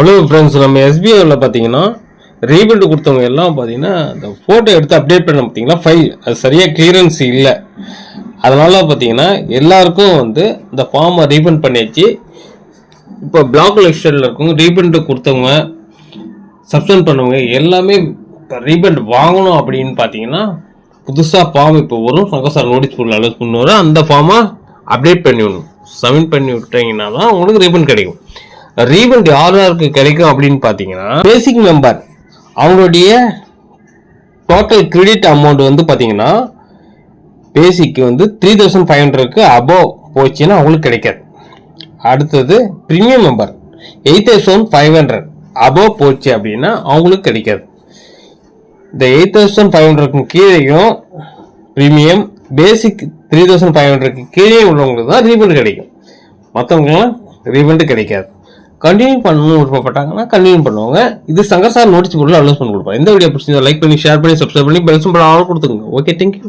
Hello friends நம்ம எஸ்பிஐவில் பார்த்தீங்கன்னா rebuild கொடுத்தவங்க எல்லாம் பார்த்தீங்கன்னா இந்த ஃபோட்டோ எடுத்து அப்டேட் பண்ண பார்த்தீங்களா ஃபைல் அது சரியாக கிளியரன்ஸ் இல்லை. அதனால் பார்த்தீங்கன்னா எல்லாருக்கும் வந்து இந்த ஃபார்மை ரீபண்ட் பண்ணியாச்சு. இப்போ பிளாக் லெக்ஷனில் இருக்கவங்க ரீபண்ட் கொடுத்தவங்க சப்ஸ்டன் பண்ணவங்க எல்லாமே இப்போ ரீபண்ட் வாங்கணும் அப்படின்னு பார்த்தீங்கன்னா புதுசாக ஃபார்ம் இப்போ வரும். சங்கசார் நோட்டீஸ் போர்டில் அலோஸ் பண்ணுவார். அந்த ஃபார்மை அப்டேட் பண்ணி விடணும். சப்மிட் பண்ணி விட்டீங்கன்னா தான் உங்களுக்கு ரீபண்ட் கிடைக்கும். ரீபண்ட் யார் யாருக்கு கிடைக்கும் அப்படின்னு பார்த்தீங்கன்னா பேசிக் மெம்பர் அவங்களுடைய டோட்டல் கிரெடிட் அமௌண்ட் வந்து பார்த்தீங்கன்னா பேசிக் வந்து த்ரீ தௌசண்ட் ஃபைவ் ஹண்ட்ரட்க்கு அபோவ் போச்சுன்னா அவங்களுக்கு கிடைக்காது. அடுத்தது premium member eight thousand five hundred above போச்சு அப்படின்னா அவங்களுக்கு கிடைக்காது. இந்த எயிட் தௌசண்ட் ஃபைவ் ஹண்ட்ரட்க்கு கீழேயும் premium basic three thousand five ஹண்ட்ரட்க்கு கீழே உள்ளவங்களுக்கு தான் ரீஃபண்ட் கிடைக்கும். மற்றவங்களாம் ரீஃபண்டு கிடைக்காது. கண்டினியூ பண்ணணும்னு விருப்பப்பட்டாங்கன்னா கண்டினியூ பண்ணுவாங்க. இது சங்கர் சார் நோட்டீஸ் போர்டில் அலோஸ் பண்ணி கொடுப்பாங்க இந்த வீடியோ பிடிச்சிருந்தா லைக் பண்ணி ஷேர் பண்ணி சப்ஸ்கிரைப் பண்ணி பெல்ஸும் சிம்பிள் ஆர்டர் கொடுத்துங்க ஓகே தேங்க்யூ